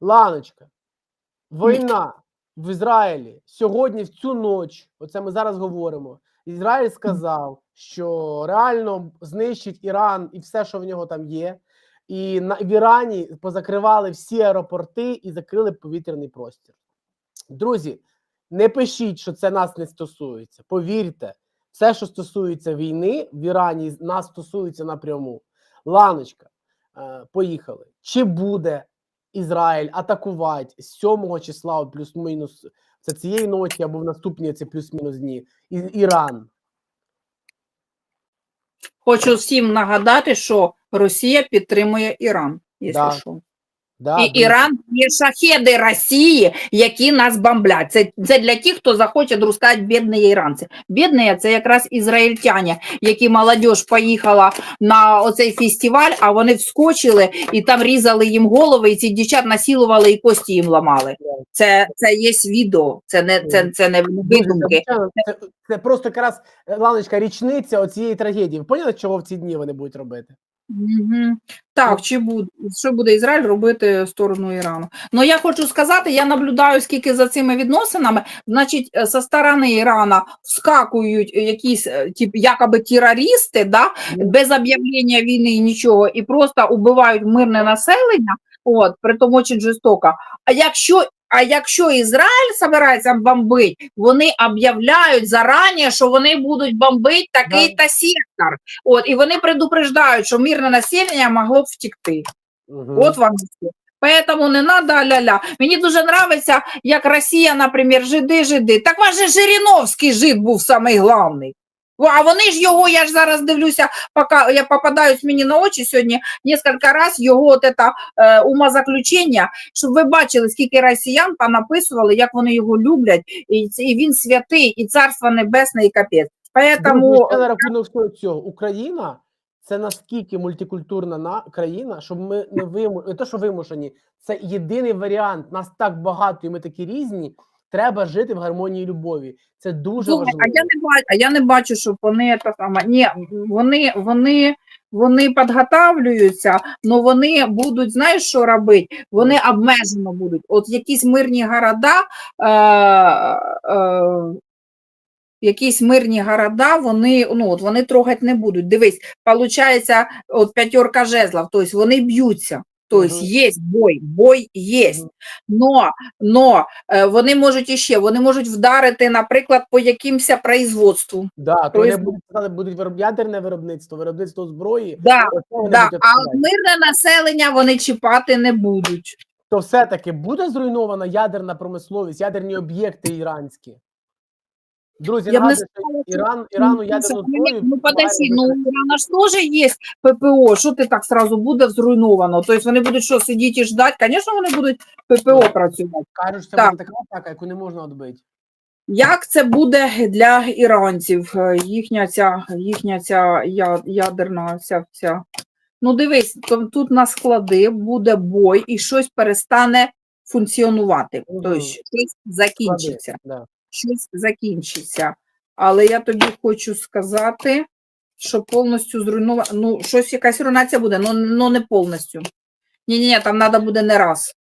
Ланочка, війна в Ізраїлі сьогодні, в цю ніч, оце ми зараз говоримо. Ізраїль сказав, що реально знищить Іран і все, що в нього там є. І на в Ірані позакривали всі аеропорти і закрили повітряний простір. Друзі, не пишіть, що це нас не стосується. Повірте, все, що стосується війни в Ірані, нас стосується напряму. Ланочка, е, поїхали. Чи буде Ізраїль атакувати з 7 числа, плюс-мінус, це цієї ночі або в наступні це плюс-мінус дні, і, Іран? Хочу всім нагадати, що Росія підтримує Іран, якщо Да. що. Да, І. Іран є шахеди Росії, які нас бомблять. Це, це для тих, хто захоче друг сказати, бідні іранці. Бідні це якраз ізраїльтяні, які молодь поїхала на оцей фестиваль, а вони вскочили і там різали їм голови, і ці дівчат насилували і кості їм ламали. Це, це є відео, це не, це, це не видумки. це, це, просто якраз е, Ланочка, річниця оцієї трагедії. Ви поняли, чого в ці дні вони будуть робити? Угу. Так, чи буде, що буде Ізраїль робити в сторону Ірану? Ну я хочу сказати, я наблюдаю, скільки за цими відносинами, значить, е, со сторони Ірана вскакують якісь е, тип, якоби терористи, да, без об'явлення війни і нічого, і просто убивають мирне населення, от, при тому очень жорстоко. А якщо а якщо Ізраїль збирається бомбити, вони об'являють зарані, що вони будуть бомбити такий-то сектор. От, і вони предупреждають, що мирне населення могло б втекти. Угу. От вам все. Поэтому не надо ля-ля. Мені дуже нравиться, як Росія, наприклад, жиди, жиди. Так ваш же Жириновський жид був самий главний. А вони ж його, я ж зараз дивлюся, поки я попадаюсь мені на очі сьогодні кілька разів його от это, е, умозаключення, щоб ви бачили, скільки росіян понаписували, як вони його люблять, і, і він святий, і царство небесне, і капець. Поэтому цього. Україна це наскільки мультикультурна на країна, щоб ми не виму... не що вимушені, це єдиний варіант. Нас так багато, і ми такі різні. Треба жити в гармонії любові. Це дуже Слухай, важливо. а я не бачу, а я не бачу, щоб вони це саме. Ні, вони, вони, вони підготавлюються, але вони будуть, знаєш, що робити? Вони обмежено будуть. От якісь мирні города, е, е, якісь мирні города, вони, ну, от вони трогати не будуть. Дивись, виходить, от п'ятерка жезлов, тобто вони б'ються. Тобто Мгм. є бой, бой є. Но, но е, вони можуть іще, вони можуть вдарити, наприклад, по якимось производству. Да, то вони будуть будуть вироб... ядерне виробництво, виробництво зброї. Да, да. А мирне населення вони чіпати не будуть. То все-таки буде зруйнована ядерна промисловість, ядерні об'єкти іранські. Друзі, Я не нагадую, що Іран, Ірану ядерну зброю. Ну, подожди, ну у Ірана ж теж є ППО, що ти так сразу буде зруйновано? Тобто вони будуть що, сидіти і ждати? Звісно, вони будуть ППО працювати. Кажуть, що це Так. буде така атака, яку не можна відбити. Як це буде для іранців? Їхня ця, їхня ця ядерна ця, ця. Ну, дивись, то- тут на склади буде бой і щось перестане функціонувати. Тобто щось закінчиться. Да. Щось закінчиться. Але я тобі хочу сказати, що повністю зруйновано. Ну, щось якась руйнація буде, ну, ну не повністю. Ні, ні, ні, там треба буде не раз.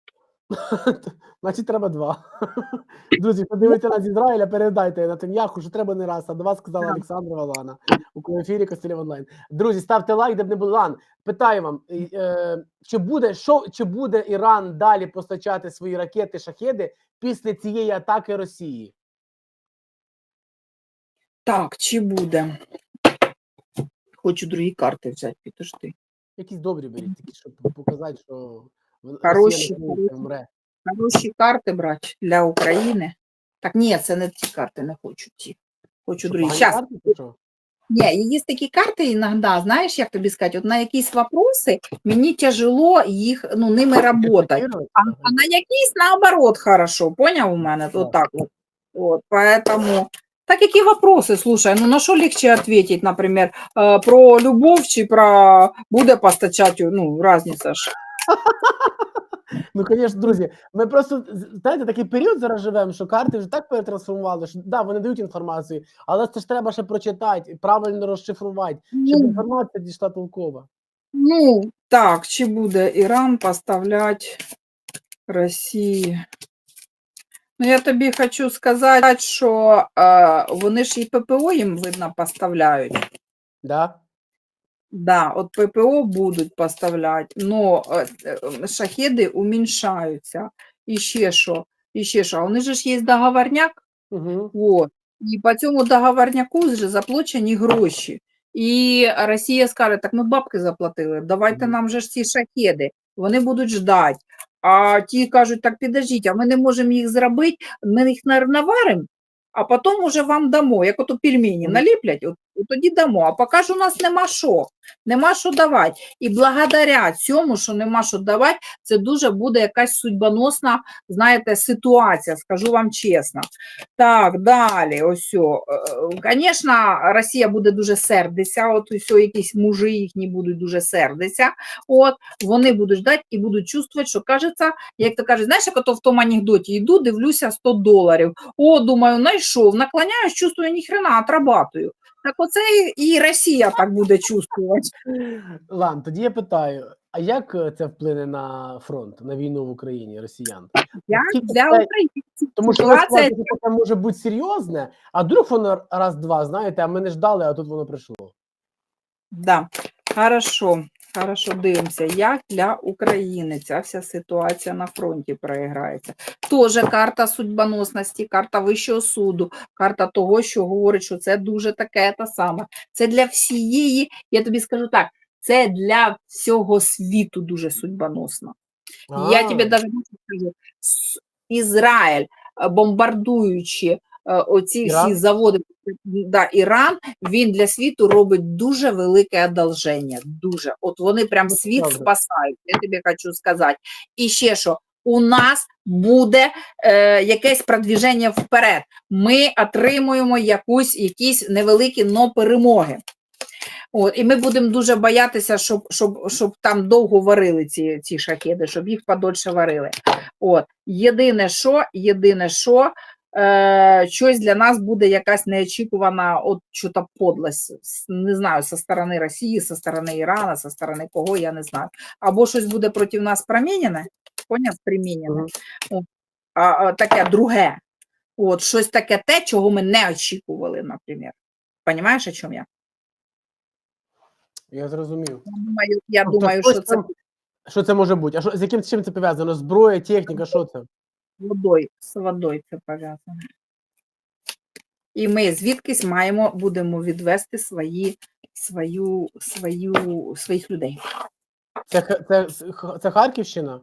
Значить, треба два. Друзі, хто дивиться нас з Ізраїля, передайте Натаньяху, що треба не раз. А до вас сказала Олександра Лана у ефірі Костелів онлайн. Друзі, ставте лайк, де б не було лан. Питаю вам, е, чи буде що, чи буде Іран далі постачати свої ракети, шахеди після цієї атаки Росії? Так, чи буде? Хочу другі карти взяти, підожди. Якісь добрі беріть, такі, щоб показати, що Хороші, Росія хороші. карти брати для України. Так, ні, це не ті карти, не хочу ті. Хочу другі. Щас. Ні, є такі карти іноді, знаєш, як тобі сказати, от на якісь вопроси мені тяжело їх, ну, ними працювати. А, а на якийсь наоборот хорошо, поняв у мене? Вот так вот. Вот, поэтому... Так які вопроси, слушай, ну на що легче ответить, наприклад, е, про любов чи про буде постачати, ну, разниця ж. Ну, звісно, друзі, ми просто знаєте, такий період зараз живемо, що карти вже так перетрансформували, що да, вони дають інформацію, але це ж треба ще прочитати, і правильно розшифрувати, щоб Ну, інформація дійшла толкова. ну, так, чи буде Іран поставляти Росії. Ну, я тобі хочу сказати, що е, вони ж і ППО їм, видно, поставляють. Да? Да, от ППО будуть поставляти, но е, шахеди уміншаються. І ще що? І ще що? А Вони ж є договорняк, Угу. От. І по цьому договорняку вже заплачені гроші. І Росія скаже, так ми бабки заплатили, давайте нам же ж ці шахеди, вони будуть ждати. А ті кажуть, так підождіть, а ми не можемо їх зробити, ми їх наваримо, а потім уже вам дамо. Як ото пельмені наліплять, от тоді дамо. А поки ж у нас нема що, нема що давати. І благодаря цьому, що нема що давати, це дуже буде якась судьбоносна, знаєте, ситуація, скажу вам чесно. Так, далі, ось. Звісно, Росія буде дуже сердитися, от ось якісь мужі їхні будуть дуже сердитися. От, вони будуть ждати і будуть чувствувати, що кажеться, як то кажуть, знаєш, як ото в тому анекдоті йду, дивлюся 100 доларів. О, думаю, знайшов, наклоняюсь, чувствую, ніхрена, отрабатую. Так оце і Росія так буде чувствувати. Лан, тоді я питаю: а як е, це вплине на фронт, на війну в Україні, росіян? Як для це- українців Тому що ситуація це може бути серйозне, а вдруг воно раз-два, знаєте, а ми не ждали, а тут воно прийшло. Да, хорошо, хорошо, дивимося, як для України ця вся ситуація на фронті проіграється. Тоже карта судьбоносності, карта Вищого суду, карта того, що говорить, що це дуже таке та саме. Це для всієї, я тобі скажу так, це для всього світу дуже судьбоносно. Я А, тобі навіть скажу, Ізраїль, е, бомбардуючи е, оці всі заводи, да, Іран, він для світу робить дуже велике одолження. Дуже. От вони прям світ спасають, я тобі хочу сказати. І ще що, у нас буде е, якесь продвіження вперед. Ми отримуємо якусь, якісь невеликі но перемоги. От, і ми будемо дуже боятися, щоб, щоб, щоб там довго варили ці, ці шахеди, щоб їх подольше варили. От. Єдине, що, єдине, що е, щось для нас буде якась неочікувана от що-то подлость. Не знаю, со сторони Росії, со сторони Ірана, со сторони кого, я не знаю. Або щось буде проти нас промінене, поняв, примінене, а, а, таке друге. От, щось таке те, чого ми не очікували, наприклад. Понімаєш, о чому я? Я зрозумів. Я думаю, я Тобто думаю що це Що це може бути? А що з яким чим це пов'язано? Зброя, техніка, що це? Водою, з водою це пов'язано. І ми звідкись маємо, будемо відвести свої, свою, свою, своїх людей. Це, це, це Харківщина?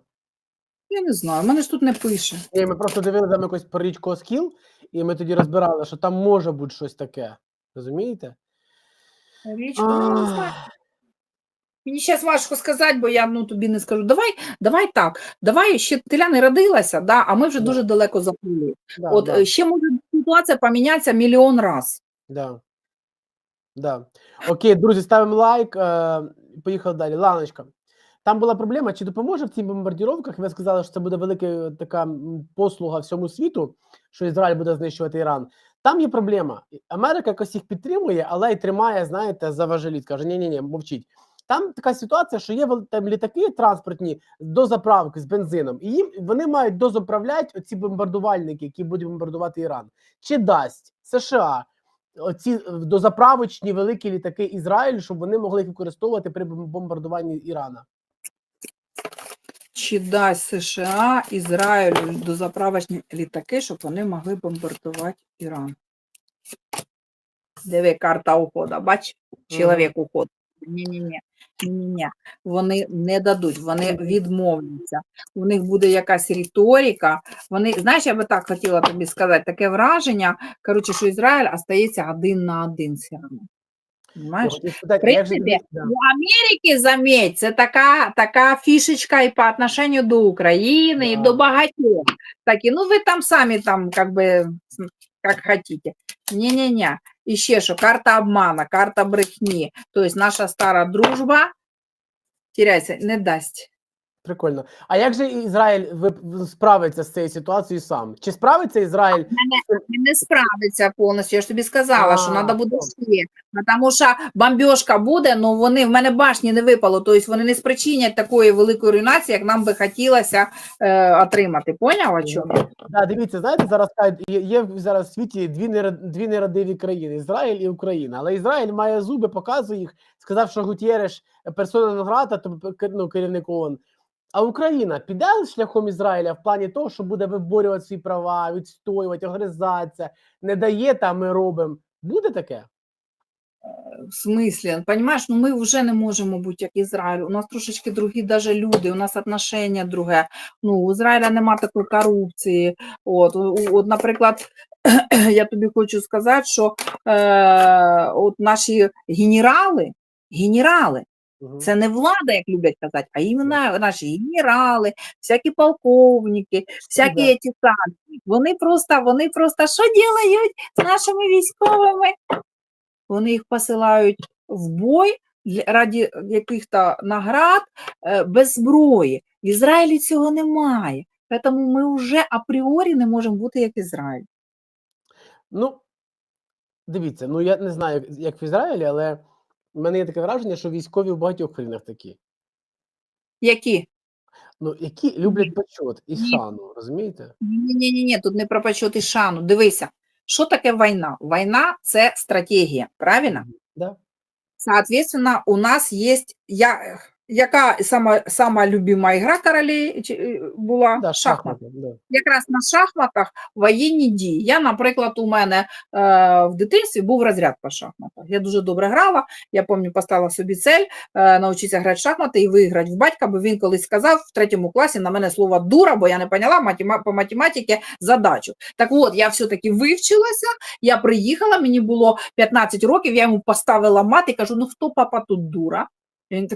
Я не знаю, мене ж тут не пише. Ні, ми просто дивилися там якось про річку Оскіл, і ми тоді розбирали, що там може бути щось таке. Розумієте? Річ, ну, не знаю. Мені зараз важко сказати, бо я ну, тобі не скажу. Давай, давай так, давай ще Теля не родилася, да, а ми вже Да. дуже далеко заплили. да, От да, е, ще може ситуація помінятися мільйон раз. да. Да. Окей, друзі, ставимо лайк. Е, поїхали далі. Ланочка. Там була проблема, чи допоможе в цих бомбардіровках? Ви сказали, що це буде велика така послуга всьому світу, що Ізраїль буде знищувати Іран. Там є проблема. Америка якось їх підтримує, але й тримає, знаєте, за важеліт. Каже, ні, ні, ні, мовчіть. Там така ситуація, що є там літаки транспортні до заправки з бензином, і їм вони мають дозаправляти оці бомбардувальники, які будуть бомбардувати Іран. Чи дасть США оці е, дозаправочні великі літаки Ізраїль, щоб вони могли їх використовувати при бомбардуванні Ірана? Чи дасть США Ізраїлю дозаправочні літаки, щоб вони могли бомбардувати Іран? Диви, карта уходу, бач, чоловік уходить. Ні-ні-ні. Ні-ні-ні. Вони не дадуть, вони відмовляться. У них буде якась риторика. Вони, знаєш, я би так хотіла тобі сказати, таке враження, коротше, що Ізраїль остається один на один все одно. Хотів В Америки, заметь, це така, така фішечка і по отношению до України, і до багатьох. Такі, ну ви там самі там, как бы, как хотите. Ні-ні-ні. І ще що, карта обмана, карта брехні. Тобто наша стара дружба теряється, не дасть. Прикольно. А як же Ізраїль ви- справиться з цією ситуацією сам? Чи справиться Ізраїль? не справиться повністю. Я ж тобі сказала, що треба буде ще. Тому що бомбіжка буде, але вони в мене башні не випало. Тобто вони не спричинять такої великої руйнації, як нам би хотілося е, отримати. Поняв, о чому? Да, дивіться, знаєте, зараз є, зараз в світі дві дві нерадиві країни Ізраїль і Україна. Але Ізраїль має зуби, показує їх, сказав, що Гутєреш персона Нонграта, то п- ну, керівник ООН. А Україна піде шляхом Ізраїля в плані того, що буде виборювати свої права, відстоювати, огризатися, не дає, та ми робимо. Буде таке? В смислі, понимаєш, ну ми вже не можемо бути як Ізраїль. У нас трошечки другі даже люди, у нас отношення друге. Ну, у Ізраїля нема такої корупції. От, от наприклад, я тобі хочу сказати, що е, от наші генерали, генерали. Це не влада, як люблять казати, а іменно наші генерали, всякі полковники, всякі Да. ті самі. Вони просто, вони просто що делають з нашими військовими? Вони їх посилають в бой раді яких-то наград е, без зброї. В Ізраїлі цього немає. Тому ми вже апріорі не можемо бути як Ізраїль. Ну, дивіться, ну я не знаю, як в Ізраїлі, але в мене є таке враження, що військові в багатьох країнах такі. Які? Ну, які люблять почот і Ні. шану, розумієте? Ні, ні, ні, ні, тут не про почот і шану. Дивися, що таке війна? Війна це стратегія, правильно? Да? Соответственно, у нас є. я, яка сама, сама любима ігра королей е, була Да, шахмат. шахмати, да. Якраз на шахматах воєнні дії. Я, наприклад, у мене е, в дитинстві був розряд по шахматах. Я дуже добре грала. Я пам'ятаю, поставила собі цель е, навчитися грати в шахмати і виграти в батька, бо він колись сказав в третьому класі на мене слово дура, бо я не поняла матема- по математиці задачу. Так от, я все-таки вивчилася, я приїхала, мені було 15 років, я йому поставила мат і кажу: ну хто папа тут дура? І він.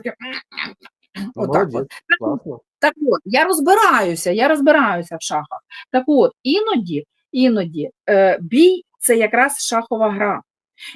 Ну, Отак от. Так от, так от, я розбираюся, я розбираюся в шахах. Так от, іноді, іноді е, бій це якраз шахова гра.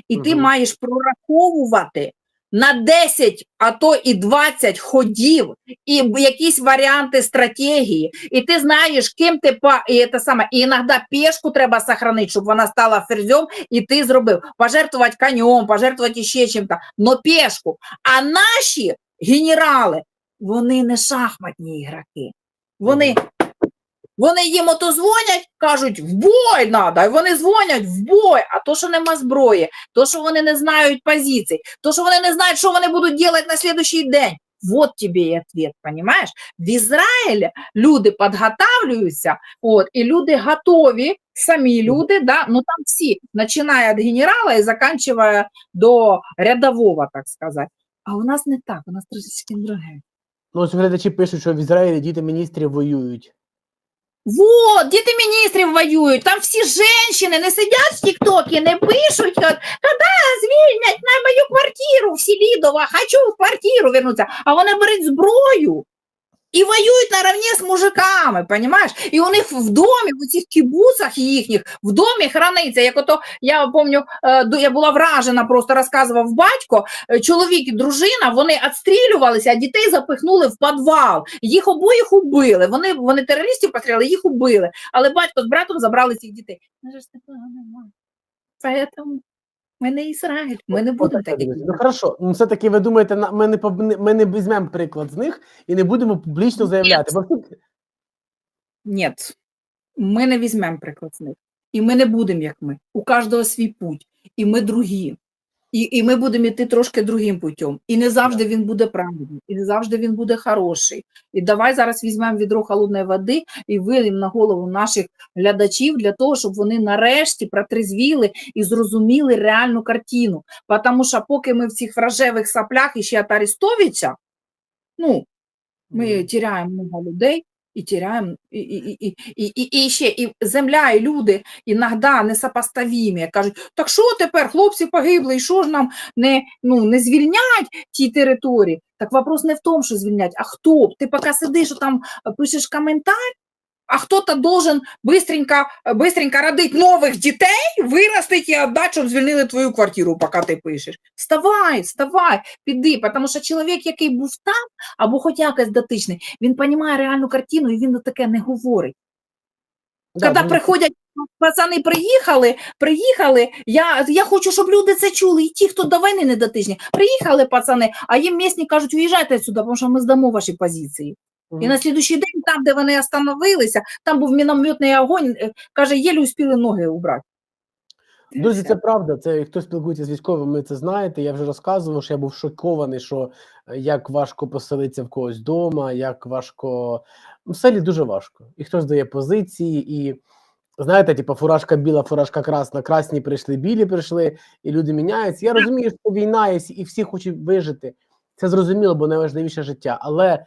І ти маєш прораховувати на 10, а то і 20 ходів, і якісь варіанти стратегії. І ти знаєш, ким ти па, і це саме, і іноді пішку треба сохранити, щоб вона стала ферзем, і ти зробив пожертвувати конем, пожертвувати ще чим-то, но пішку. А наші генерали, вони не шахматні ігроки. Вони, вони їм ото дзвонять, кажуть, в бой треба, і вони дзвонять в бой, а то, що нема зброї, то, що вони не знають позицій, то, що вони не знають, що вони будуть робити на слідуючий день. Вот тебе і ответ, понимаешь? В Ізраїлі люди підготавлюються, от, і люди готові, самі люди, да, ну там всі, починає від генерала і закінчує до рядового, так сказати. А у нас не так, у нас трошечки друге. Ну, ось глядачі пишуть, що в Ізраїлі діти міністрів воюють. Вот, діти міністрів воюють, там всі жінки не сидять в Тіктокі, не пишуть, коли звільнять на мою квартиру в Селідово, хочу в квартиру вернутися, а вони беруть зброю і воюють наравні з мужиками, понімаєш? І у них в домі, в цих кібуцах їхніх, в домі храниться, як ото, я пам'ятаю, е, я була вражена, просто розказував батько, е, чоловік і дружина, вони відстрілювалися, а дітей запихнули в підвал. Їх обоїх убили. Вони, вони терористів постріляли, їх убили. Але батько з братом забрали цих дітей. Поэтому ми не Ізраїль, ми не будемо Отаке, такі. Ну хорошо, ну все-таки ви думаєте, ми не ми не візьмемо приклад з них і не будемо публічно заявляти. Ні, ми не візьмемо приклад з них. І ми не будемо, як ми. У кожного свій путь. І ми другі. І, і ми будемо йти трошки другим путем. І не завжди він буде правильний, і не завжди він буде хороший. І давай зараз візьмемо відро холодної води і вилимо на голову наших глядачів для того, щоб вони нарешті протрезвіли і зрозуміли реальну картину. Тому що поки ми в цих вражевих саплях і ще Арестовича, ну, ми тіряємо много людей і тіряємо, і, і, і, і, і, і ще і земля, і люди іногда несопоставімі. Кажуть, так що тепер, хлопці погибли, і що ж нам не, ну, не звільнять ті території? Так вопрос не в тому, що звільнять, а хто? Ти поки сидиш, там пишеш коментар, а хто-то должен быстренько, быстренько родить нових дітей, виростить і віддати, щоб звільнили твою квартиру, поки ти пишеш. Вставай, вставай, піди, тому що чоловік, який був там, або хоч якось дотичний, він розуміє реальну картину, і він таке не говорить. Да, Коли дуже- приходять пацани, приїхали, приїхали. Я, я хочу, щоб люди це чули, і ті, хто до війни не дотичні. Приїхали пацани, а їм місні кажуть, уїжджайте сюди, тому що ми здамо ваші позиції. І на слідуючий день, там, де вони остановилися, там був мінометний огонь, е, каже, єлі успіли ноги убрати. Друзі, це правда. Це хто спілкується з військовими, ви це знаєте. Я вже розказував, що я був шокований, що е, як важко поселитися в когось вдома, як важко в селі дуже важко. І хтось дає позиції, і знаєте, типу, фуражка біла, фуражка красна, красні прийшли, білі прийшли, і люди міняються. Я розумію, що війна є, і всі хочуть вижити. Це зрозуміло, бо найважливіше життя. Але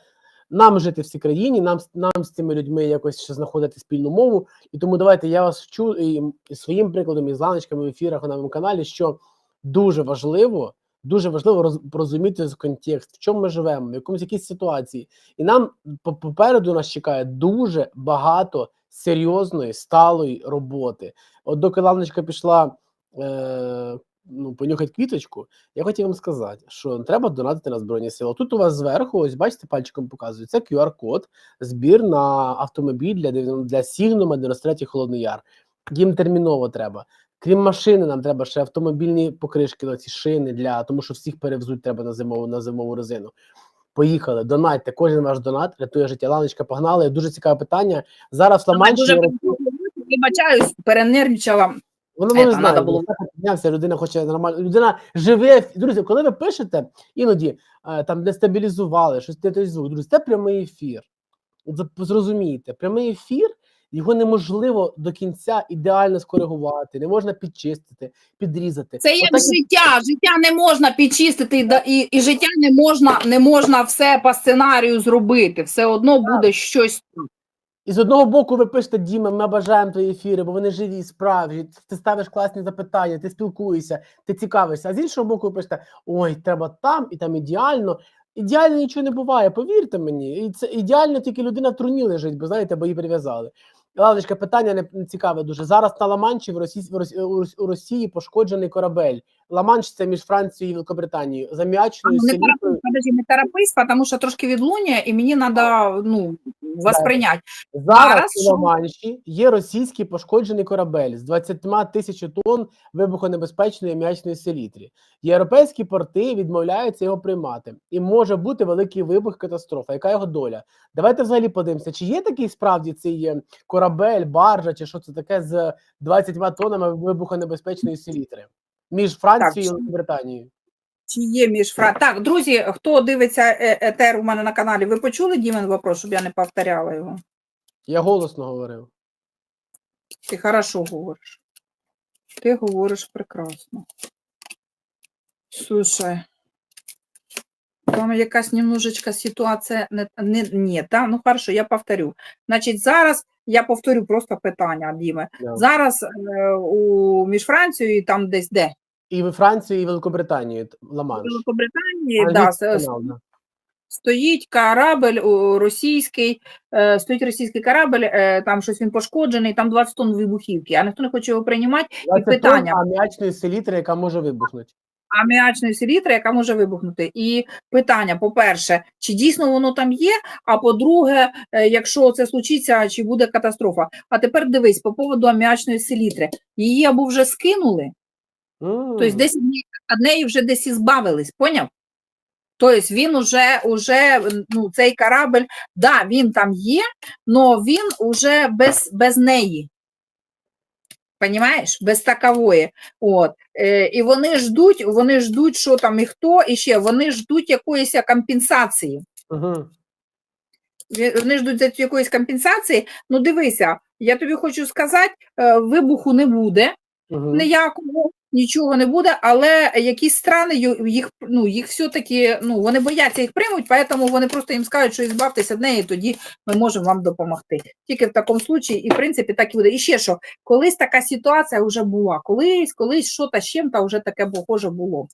нам жити в цій країні, нам, нам з цими людьми якось ще знаходити спільну мову. І тому давайте я вас вчу і, і своїм прикладом, і з ланочками в ефірах на моєму каналі, що дуже важливо, дуже важливо роз, розуміти контекст, в чому ми живемо, в якомусь якійсь ситуації. І нам попереду нас чекає дуже багато серйозної сталої роботи. От доки ланочка пішла е, ну, понюхати квіточку, я хотів вам сказати, що треба донатити на Збройні Сили. Тут у вас зверху, ось бачите, пальчиком показують, це QR-код, збір на автомобіль для, для Сігнума 93 Холодний Яр. Їм терміново треба. Крім машини, нам треба ще автомобільні покришки ці шини для тому, що всіх перевезуть треба на зимову на зимову резину. Поїхали, донатьте. Кожен ваш донат рятує життя. Ланочка погнали. Дуже цікаве питання. Зараз є- вибачаюсь, перенервничала. Воно не знає, було. піднявся, людина хоче нормально. Людина живе. Друзі, коли ви пишете, іноді е, там дестабілізували, щось не той звук. Друзі, це прямий ефір. Зрозумійте, прямий ефір. Його неможливо до кінця ідеально скоригувати, не можна підчистити, підрізати. Це як Отак життя. Життя не можна підчистити, і, і, і життя не можна, не можна все по сценарію зробити. Все одно буде щось. І з одного боку, ви пишете, Діма, ми бажаємо твої ефіри, бо вони живі, справжні. Ти ставиш класні запитання, ти спілкуєшся, ти цікавишся. А з іншого боку, ви пишете, ой, треба там і там ідеально. Ідеально нічого не буває, повірте мені. І це ідеально тільки людина в труні лежить, бо знаєте, бо її прив'язали. Лавочка, питання не, цікаве дуже. Зараз на Ла-Манші в Росії, в Росії, у Росії пошкоджений корабель. Ла-Манш це між Францією і Великобританією. За м'ячною селітрою. Подожди, не торопись, тому що трошки відлуння, і мені треба ну, восприйняти. Зараз у? Ла-Манші є російський пошкоджений корабель з 20 тисяч тонн вибухонебезпечної м'ячної селітрі. Європейські порти відмовляються його приймати, і може бути великий вибух, катастрофа. Яка його доля? Давайте взагалі подивимося, чи є такий справді цей е, корабель, баржа, чи що це таке з 20 тоннами вибухонебезпечної селітри між Францією Так, і Британією? Чи є між фра... Так, друзі, хто дивиться е- етер у мене на каналі, ви почули Дімен вопрос, щоб я не повторяла його? Я голосно говорив. Ти хорошо говориш. Ти говориш прекрасно. Слушай, там якась немножечко ситуація не, не ні, да? ну хорошо, я повторю. Значить, зараз я повторю просто питання, Діме. Да. Зараз е, у між Францією і там десь де? І в Франції, і Великобританії Ла-Манш. Великобританії да, Англійський канал, да. стоїть корабль російський, е, стоїть російський корабль, е, там щось він пошкоджений, там 20 тонн вибухівки, а ніхто не хоче його приймати. 20 тонн питання. аміачної селітри, яка може вибухнути. аміачної селітри, яка може вибухнути. І питання: по-перше, чи дійсно воно там є? А по-друге, е, якщо це случиться, чи буде катастрофа? А тепер дивись по поводу аміачної селітри. Її або вже скинули. Тобто десь від неї- вже десь і збавились, поняв? Тобто він уже, уже ну, цей корабль, да, він там є, але він уже без, без неї. Понімаєш? Без такової. От. Е, і вони ждуть, вони ждуть, що там і хто, і ще вони ждуть якоїсь компенсації. Ві- Вони ждуть за якоїсь компенсації. Ну, дивися, я тобі хочу сказати, е, вибуху не буде Мгм. ніякого, нічого не буде, але якісь страни їх, ну, їх все-таки ну, вони бояться їх приймуть, тому вони просто їм скажуть, що ізбавтеся від неї, тоді ми можемо вам допомогти. Тільки в такому случаї, і в принципі так і буде. І ще що, колись така ситуація вже була, колись, колись що-то з чим-то вже таке похоже було.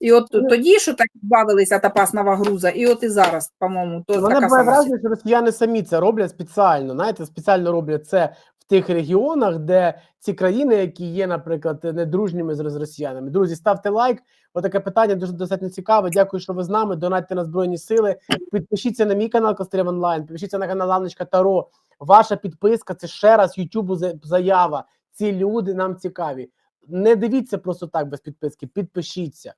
І от Ну, тоді, що так бавилися та паснова груза, і от і зараз, по-моєму, то Мене така сама. враження, що росіяни самі це роблять спеціально. Знаєте, спеціально роблять це тих регіонах, де ці країни, які є, наприклад, недружніми з росіянами. Друзі, ставте лайк. Отаке питання дуже достатньо цікаве. Дякую, що ви з нами. Донатьте на збройні сили. Підпишіться на мій канал Кострів онлайн. Підпишіться на канал Лавничка Таро. Ваша підписка це ще раз Ютубу заява. Ці люди нам цікаві. Не дивіться просто так без підписки. Підпишіться.